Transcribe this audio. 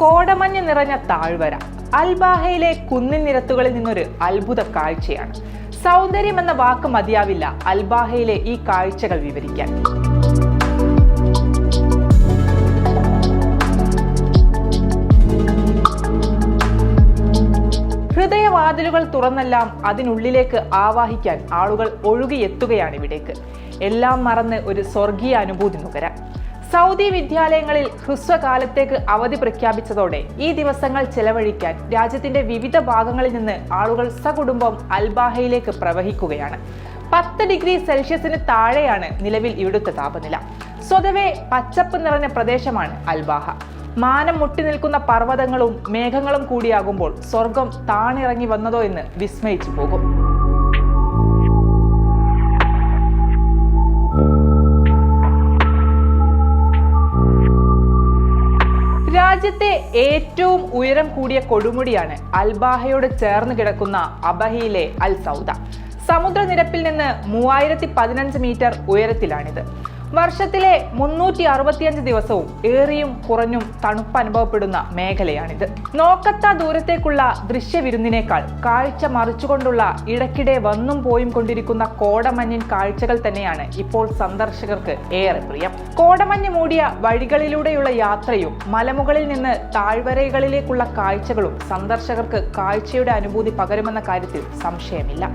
കോടമഞ്ഞ് നിറഞ്ഞ താഴ്വര. അൽബാഹയിലെ കുന്നിൻ നിരത്തുകളിൽ നിന്നൊരു അത്ഭുത കാഴ്ചയാണ്. സൗന്ദര്യം എന്ന വാക്ക് മതിയാവില്ല അൽബാഹയിലെ ഈ കാഴ്ചകൾ വിവരിക്കാൻ. ഹൃദയവാതിലുകൾ തുറന്നെല്ലാം അതിനുള്ളിലേക്ക് ആവാഹിക്കാൻ ആളുകൾ ഒഴുകിയെത്തുകയാണ് ഇവിടേക്ക്. എല്ലാം മറന്ന് ഒരു സ്വർഗീയ അനുഭൂതി നുകരാൻ. സൗദി വിദ്യാലയങ്ങളിൽ ഹ്രസ്വകാലത്തേക്ക് അവധി പ്രഖ്യാപിച്ചതോടെ ഈ ദിവസങ്ങൾ ചെലവഴിക്കാൻ രാജ്യത്തിന്റെ വിവിധ ഭാഗങ്ങളിൽ നിന്ന് ആളുകൾ സകുടുംബം അൽബാഹയിലേക്ക് പ്രവഹിക്കുകയാണ്. പത്ത് ഡിഗ്രി സെൽഷ്യസിന് താഴെയാണ് നിലവിൽ ഇവിടുത്തെ താപനില. സ്വതവേ പച്ചപ്പ് നിറഞ്ഞ പ്രദേശമാണ് അൽബാഹ. മാനം മുട്ടി നിൽക്കുന്ന പർവതങ്ങളും മേഘങ്ങളും കൂടിയാകുമ്പോൾ സ്വർഗം താണിറങ്ങി വന്നതോ എന്ന് വിസ്മയിച്ചു പോകും. രാജ്യത്തെ ഏറ്റവും ഉയരം കൂടിയ കൊടുമുടിയാണ് അൽബാഹയോട് ചേർന്ന് കിടക്കുന്ന അബഹയിലെ അൽ സൗദ. സമുദ്രനിരപ്പിൽ നിന്ന് മൂവായിരത്തി പതിനഞ്ച് മീറ്റർ ഉയരത്തിലാണിത്. വർഷത്തിലെ മുന്നൂറ്റി അറുപത്തിയഞ്ച് ദിവസവും ഏറിയും കുറഞ്ഞും തണുപ്പ് അനുഭവപ്പെടുന്ന മേഖലയാണിത്. നോക്കത്ത ദൂരത്തേക്കുള്ള ദൃശ്യവിരുന്നിനേക്കാൾ കാഴ്ച മറിച്ചുകൊണ്ടുള്ള ഇടയ്ക്കിടെ വന്നും പോയും കൊണ്ടിരിക്കുന്ന കോടമഞ്ഞിൻ കാഴ്ചകൾ തന്നെയാണ് ഇപ്പോൾ സന്ദർശകർക്ക് ഏറെ പ്രിയം. കോടമഞ്ഞ് മൂടിയ വഴികളിലൂടെയുള്ള യാത്രയും മലമുകളിൽ നിന്ന് താഴ്വരകളിലേക്കുള്ള കാഴ്ചകളും സന്ദർശകർക്ക് കാഴ്ചയുടെ അനുഭൂതി പകരുമെന്ന കാര്യത്തിൽ സംശയമില്ല.